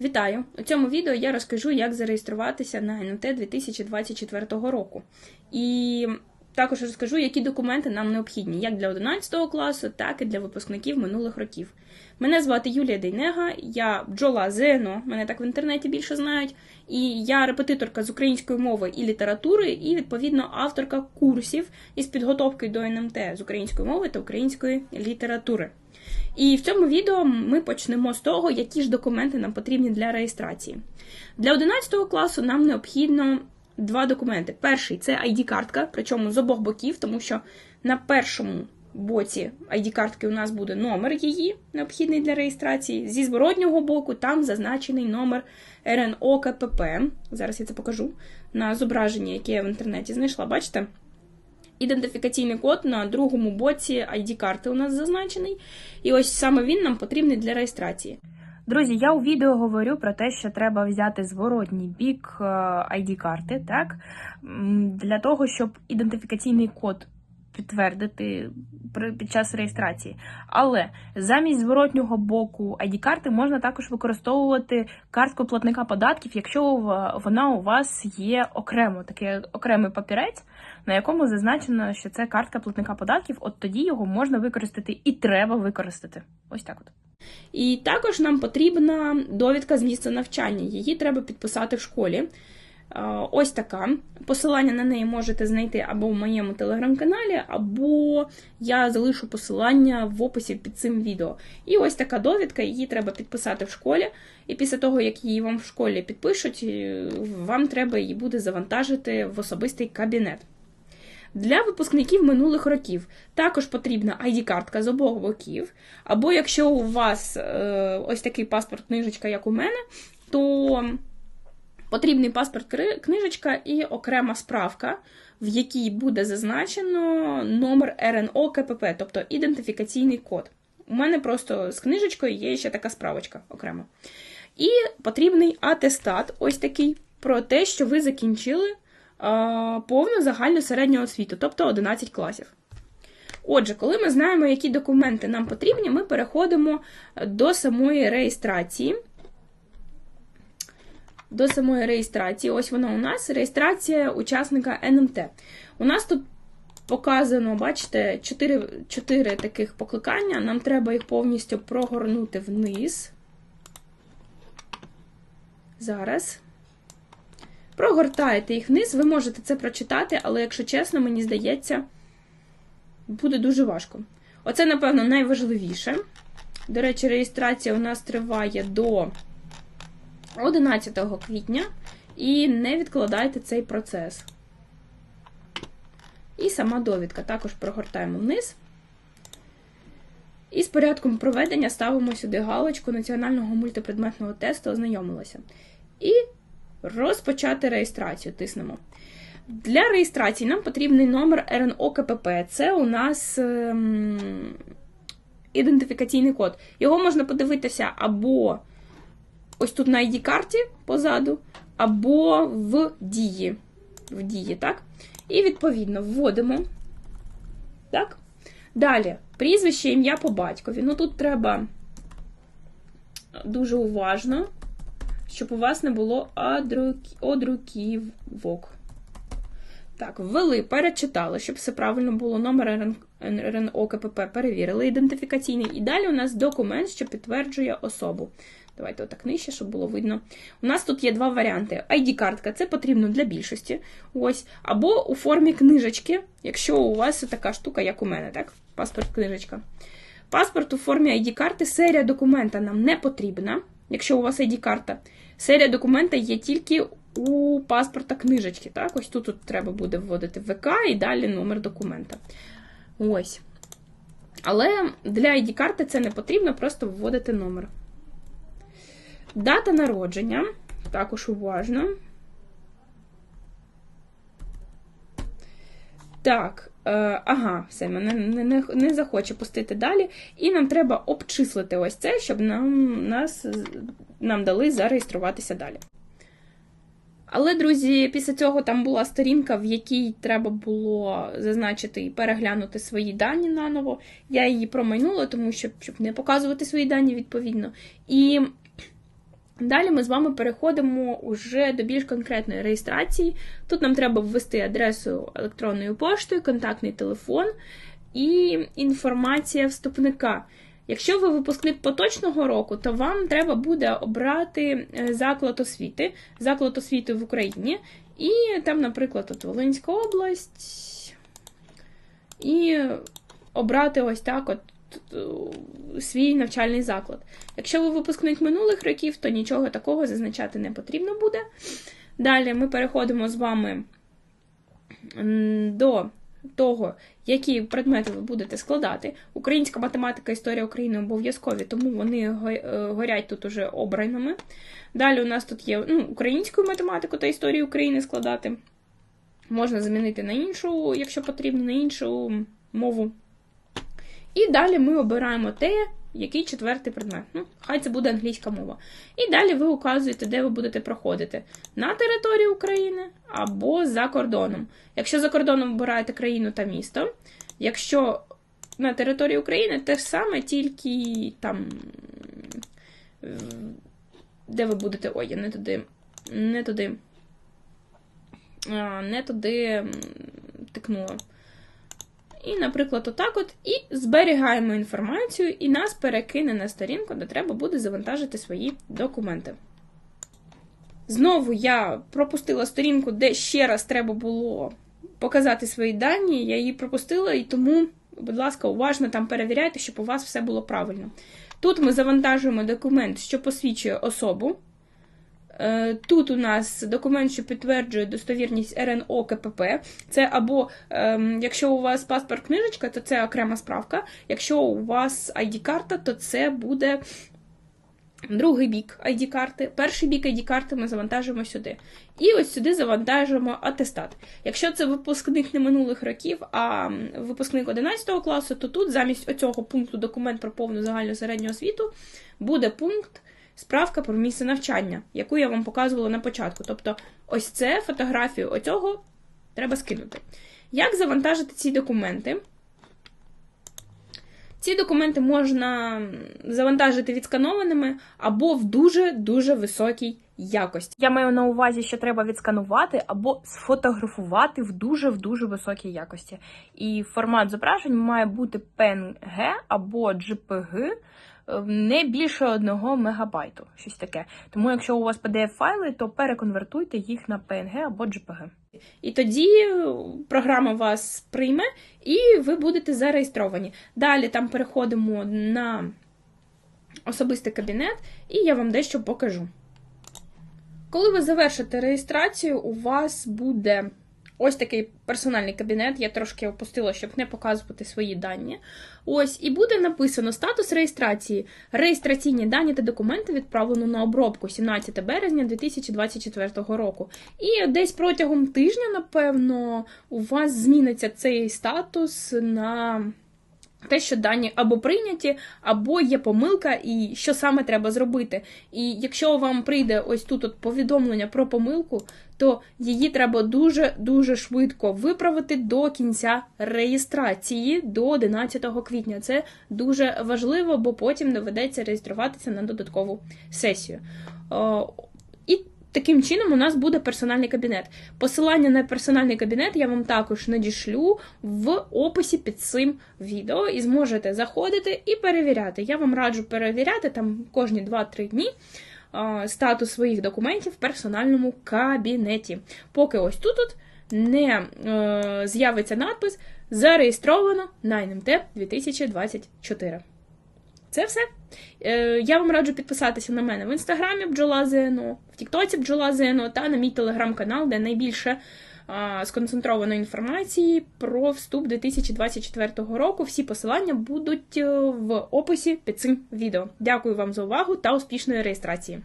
Вітаю! У цьому відео я розкажу, як зареєструватися на НМТ 2024 року. І також розкажу, які документи нам необхідні як для 11 класу, так і для випускників минулих років. Мене звати Юлія Дейнега, я бджола ЗНО, мене так в інтернеті більше знають. І я репетиторка з української мови і літератури, і відповідно авторка курсів із підготовки до НМТ з української мови та української літератури. І в цьому відео ми почнемо з того, які ж документи нам потрібні для реєстрації. Для 11 класу нам необхідно два документи. Перший це ID-картка, причому з обох боків, тому що на першому боці ID-картки у нас буде номер її, необхідний для реєстрації. Зі зворотнього боку там зазначений номер РНО КПП. Зараз я це покажу на зображенні, яке я в інтернеті знайшла. Бачите? Ідентифікаційний код на другому боці ID-карти у нас зазначений. І ось саме він нам потрібний для реєстрації. Друзі, я у відео говорю про те, що треба взяти зворотній бік е, ID-карти, так? Для того, щоб ідентифікаційний код підтвердити під час реєстрації. Але замість зворотнього боку ID-карти можна також використовувати картку платника податків, якщо вона у вас є окремо, такий окремий папірець, на якому зазначено, що це картка платника податків, от тоді його можна використати і треба використати. Ось так от. І також нам потрібна довідка з місця навчання. Її треба підписати в школі. Е, Ось така. Посилання на неї можете знайти або в моєму телеграм-каналі, або я залишу посилання в описі під цим відео. І ось така довідка, її треба підписати в школі. І після того, як її вам в школі підпишуть, е, вам треба її буде завантажити в особистий кабінет. Для випускників минулих років також потрібна ID-картка з обох боків. Або якщо у вас е, ось такий паспорт книжечка, як у мене, то потрібний паспорт книжечка і окрема справка, в якій буде зазначено номер РНО КПП, тобто ідентифікаційний код. У мене просто з книжечкою є ще така справочка окремо. І потрібний атестат, ось такий, про те, що ви закінчили повну загальну середню освіту, тобто 11 класів. Отже, коли ми знаємо, які документи нам потрібні, ми переходимо до самої реєстрації. До самої реєстрації, ось вона у нас реєстрація учасника НМТ. У нас тут показано, бачите, 4, 4 таких покликання. Нам треба їх повністю прогорнути вниз. Зараз. Прогортаєте їх вниз, ви можете це прочитати, але, якщо чесно, мені здається, буде дуже важко. Оце, напевно, найважливіше. До речі, реєстрація у нас триває до 11 квітня. І не відкладайте цей процес. І сама довідка. Також прогортаємо вниз. І з порядком проведення ставимо сюди галочку національного мультипредметного тесту, ознайомилася. І розпочати реєстрацію тиснемо. Для реєстрації нам потрібний номер РНО КПП. Це у нас ем, ідентифікаційний код. Його можна подивитися або ось тут на ID-карті позаду, або в дії. В дії, так? І відповідно вводимо. Так? Далі, прізвище, ім'я по батькові. Ну тут треба дуже уважно, щоб у вас не було одрук- одруківок. Так, ввели, перечитали, щоб все правильно було. Номер РНО КПП перевірили ідентифікаційний. І далі у нас документ, що підтверджує особу. Давайте отак нижче, щоб було видно. У нас тут є два варіанти. ID-картка це потрібно для більшості. Ось. Або у формі книжечки, якщо у вас така штука, як у мене, так? Паспорт книжечка. Паспорт у формі ID-карти, серія документа нам не потрібна, якщо у вас ID-карта. Серія документа є тільки у паспорта книжечки. Так? Ось тут, тут треба буде вводити ВК і далі номер документа. Ось. Але для ID-карти це не потрібно, просто вводити номер. Дата народження. Також уважно. Так, ага, все, мене не, не, не захоче пустити далі. І нам треба обчислити ось це, щоб нам, нас, нам дали зареєструватися далі. Але, друзі, після цього там була сторінка, в якій треба було зазначити і переглянути свої дані наново. Я її промайнула, тому що щоб не показувати свої дані відповідно. І Далі ми з вами переходимо уже до більш конкретної реєстрації. Тут нам треба ввести адресу електронної пошти, контактний телефон і інформація вступника. Якщо ви випускник поточного року, то вам треба буде обрати е, заклад освіти, заклад освіти в Україні, і там, наприклад, от Волинська область, і обрати ось так от свій навчальний заклад. Якщо ви випускник минулих років, то нічого такого зазначати не потрібно буде. Далі ми переходимо з вами до того, які предмети ви будете складати. Українська математика, історія України обов'язкові, тому вони е, горять тут уже обраними. Далі у нас тут є ну, українську математику та історію України складати. Можна замінити на іншу, якщо потрібно, на іншу мову. І далі ми обираємо те, який четвертий предмет. Ну, хай це буде англійська мова. І далі ви указуєте, де ви будете проходити: на території України або за кордоном. Якщо за кордоном обираєте країну та місто, якщо на території України те ж саме, тільки там. Де ви будете. Ой, я не туди. Не туди. Не туди тикнула. І, наприклад, отак от, і зберігаємо інформацію, і нас перекине на сторінку, де треба буде завантажити свої документи. Знову я пропустила сторінку, де ще раз треба було показати свої дані. Я її пропустила, і тому, будь ласка, уважно там перевіряйте, щоб у вас все було правильно. Тут ми завантажуємо документ, що посвідчує особу. Е, Тут у нас документ, що підтверджує достовірність РНО КПП. Це або ем, якщо у вас паспорт книжечка, то це окрема справка. Якщо у вас ID-карта, то це буде другий бік ID-карти. Перший бік ID-карти ми завантажуємо сюди. І ось сюди завантажуємо атестат. Якщо це випускник не минулих років, а випускник 11 класу, то тут замість оцього пункту документ про повну загальну середню освіту буде пункт справка про місце навчання, яку я вам показувала на початку. Тобто, ось це фотографію оцього треба скинути. Як завантажити ці документи? Ці документи можна завантажити відсканованими або в дуже-дуже високій якості. Я маю на увазі, що треба відсканувати або сфотографувати в дуже в дуже високій якості. І формат зображень має бути PNG або JPG не більше 1 мегабайту. Щось таке. Тому, якщо у вас pdf файли, то переконвертуйте їх на PNG або JPG. І тоді е, програма вас прийме, і ви будете зареєстровані. Далі там переходимо на особистий кабінет, і я вам дещо покажу. Коли ви завершите реєстрацію, у вас буде ось такий персональний кабінет. Я трошки опустила, щоб не показувати свої дані. Ось, і буде написано статус реєстрації. Реєстраційні дані та документи відправлено на обробку 17 березня 2024 року. І десь протягом тижня, напевно, у вас зміниться цей статус на. Те, що дані або прийняті, або є помилка, і що саме треба зробити. І якщо вам прийде ось тут от повідомлення про помилку, то її треба дуже-дуже швидко виправити до кінця реєстрації до 11 квітня. Це дуже важливо, бо потім доведеться реєструватися на додаткову сесію. Таким чином у нас буде персональний кабінет. Посилання на персональний кабінет я вам також надішлю в описі під цим відео, і зможете заходити і перевіряти. Я вам раджу перевіряти там кожні 2-3 дні статус своїх документів в персональному кабінеті. Поки ось тут от не е, з'явиться надпис Зареєстровано на НМТ 2024. Це все. Е, Я вам раджу підписатися на мене в інстаграмі бджола ЗНО, в Тіктоці бджола ЗНО та на мій телеграм-канал, де найбільше е, сконцентровано інформації про вступ 2024 року. Всі посилання будуть е, в описі під цим відео. Дякую вам за увагу та успішної реєстрації.